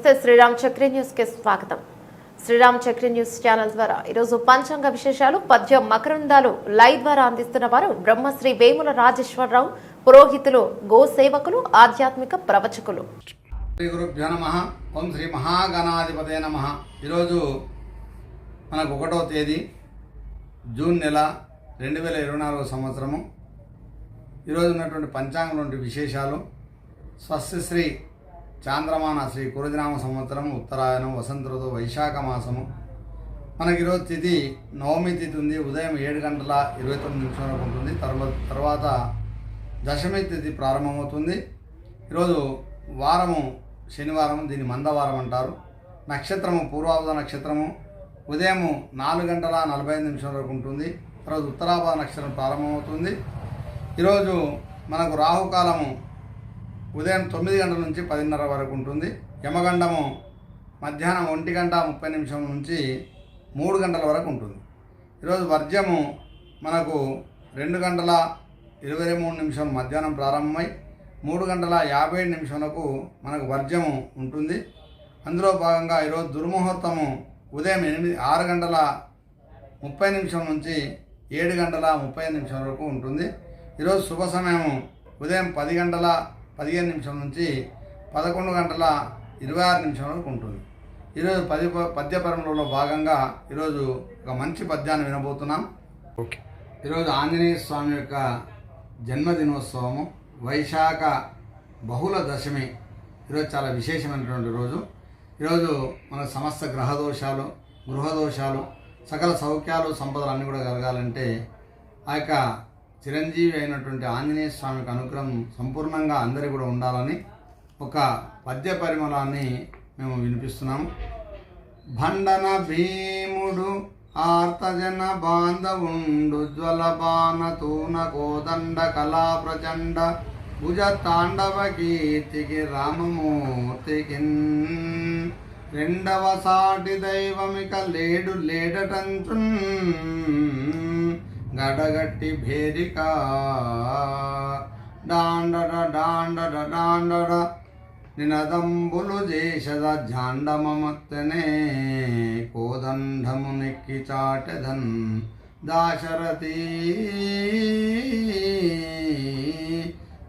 నమస్తే శ్రీరామ్ చక్రి న్యూస్కి స్వాగతం. శ్రీరామ్ చక్రి న్యూస్ ఛానల్ ద్వారా ఈరోజు పంచాంగ విశేషాలు పద్యం మకరందాలు లైవ్ ద్వారా అందిస్తున్న వారు బ్రహ్మశ్రీ వేముల రాజేశ్వరరావు పురోహితులు గో సేవకులు ఆధ్యాత్మిక ప్రవచకులు. శ్రీ గురుభ్యో నమ. ఓం శ్రీ మహాగణాధిపతే నమ. ఈరోజు మనకు ఒకటో తేదీ జూన్ నెల రెండు వేల ఇరవై నాలుగో సంవత్సరము. ఈరోజు ఉన్నటువంటి పంచాంగంలోని విశేషాలు స్వస్తిశ్రీ చాంద్రమాన శ్రీ కురుదినామ సంవత్సరం ఉత్తరాయణం వసంత ఋతువు వైశాఖ మాసము. మనకి ఈరోజు తిథి నవమి తిథి ఉంది. ఉదయం ఏడు గంటల ఇరవై తొమ్మిది నిమిషం వరకు ఉంటుంది. తర్వాత తర్వాత దశమి తిథి ప్రారంభమవుతుంది. ఈరోజు వారము శనివారం దీన్ని మందవారం అంటారు. నక్షత్రము పూర్వాభ నక్షత్రము. ఉదయము నాలుగు గంటల నలభై ఐదు నిమిషం వరకు ఉంటుంది. తర్వాత ఉత్తరాభాద నక్షత్రం ప్రారంభమవుతుంది. ఈరోజు మనకు రాహుకాలము ఉదయం తొమ్మిది గంటల నుంచి పదిన్నర వరకు ఉంటుంది. యమగండము మధ్యాహ్నం ఒంటి గంట ముప్పై నిమిషం నుంచి మూడు గంటల వరకు ఉంటుంది. ఈరోజు వర్జ్యము మనకు రెండు గంటల ఇరవై మూడు నిమిషం మధ్యాహ్నం ప్రారంభమై మూడు గంటల యాభై ఏడు నిమిషాలకు మనకు వర్జము ఉంటుంది. అందులో భాగంగా ఈరోజు దుర్ముహూర్తము ఉదయం ఎనిమిది ఆరు గంటల ముప్పై నిమిషం నుంచి ఏడు గంటల ముప్పై నిమిషం వరకు ఉంటుంది. ఈరోజు శుభ సమయం ఉదయం పది గంటల పదిహేను నిమిషం నుంచి పదకొండు గంటల ఇరవై ఆరు నిమిషాల వరకు ఉంటుంది. ఈరోజు పది పద్యపరంలో భాగంగా ఈరోజు ఒక మంచి పద్యాన్ని వినబోతున్నాం. ఓకే. ఈరోజు ఆంజనేయ స్వామి యొక్క జన్మదినోత్సవము వైశాఖ బహుళ దశమి. ఈరోజు చాలా విశేషమైనటువంటి రోజు. ఈరోజు మన సమస్త గ్రహ దోషాలు గృహ దోషాలు సకల సౌఖ్యాలు సంపదలు అన్నీ కూడా కలగాలంటే ఆ యొక్క చిరంజీవి అయినటువంటి ఆంజనేయ స్వామికి అనుగ్రహం సంపూర్ణంగా అందరికీ కూడా ఉండాలని ఒక పద్య పరిమళాన్ని మేము వినిపిస్తున్నాము. భండన భీముడు ఆర్తజన బాంధవుండు జ్వలబాన తూన కోదండ కళా ప్రచండ భుజ తాండవ కీర్తికి రామమూర్తికి రెండవ సాటి దైవమిక లేడు లేడటంచున్. గడగట్టి భేరిక డాండడ డాండడ డాండడ. నినదంబులు చేసద జాండమమత్తనే. కోదండము నెక్కి చాటదన్ దాశరథి.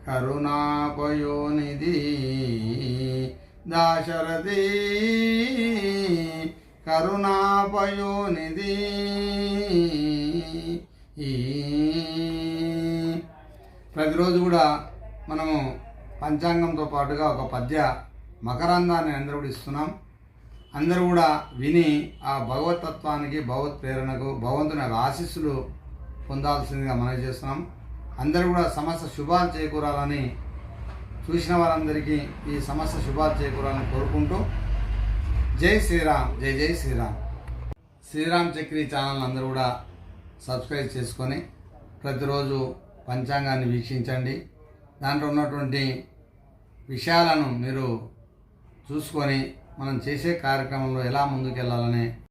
కరుణాపయోనిధి దాశరథి. కరుణాపయోనిధి. ఈ ప్రతిరోజు కూడా మనము పంచాంగంతో పాటుగా ఒక పద్య మకరందాన్ని అందరూ కూడా ఇస్తున్నాం. అందరూ కూడా విని ఆ భగవతత్వానికి భగవత్ ప్రేరణకు భగవంతుని ఆశీస్సులు పొందాల్సిందిగా మనవి చేస్తున్నాం. అందరూ కూడా సమస్త శుభాలు చేకూరాలని చూసిన వారందరికీ ఈ సమస్త శుభాలు చేకూరాలని కోరుకుంటూ జై శ్రీరామ్ జై జై శ్రీరామ్. శ్రీరామ్ చక్రి ఛానల్ అందరూ కూడా సబ్స్క్రైబ్ చేసుకొని ప్రతిరోజు పంచాంగాన్ని వీక్షించండి. దాంట్లో ఉన్నటువంటి విషయాలను మీరు చూసుకొని మనం చేసే కార్యక్రమంలో ఎలా ముందుకెళ్ళాలనే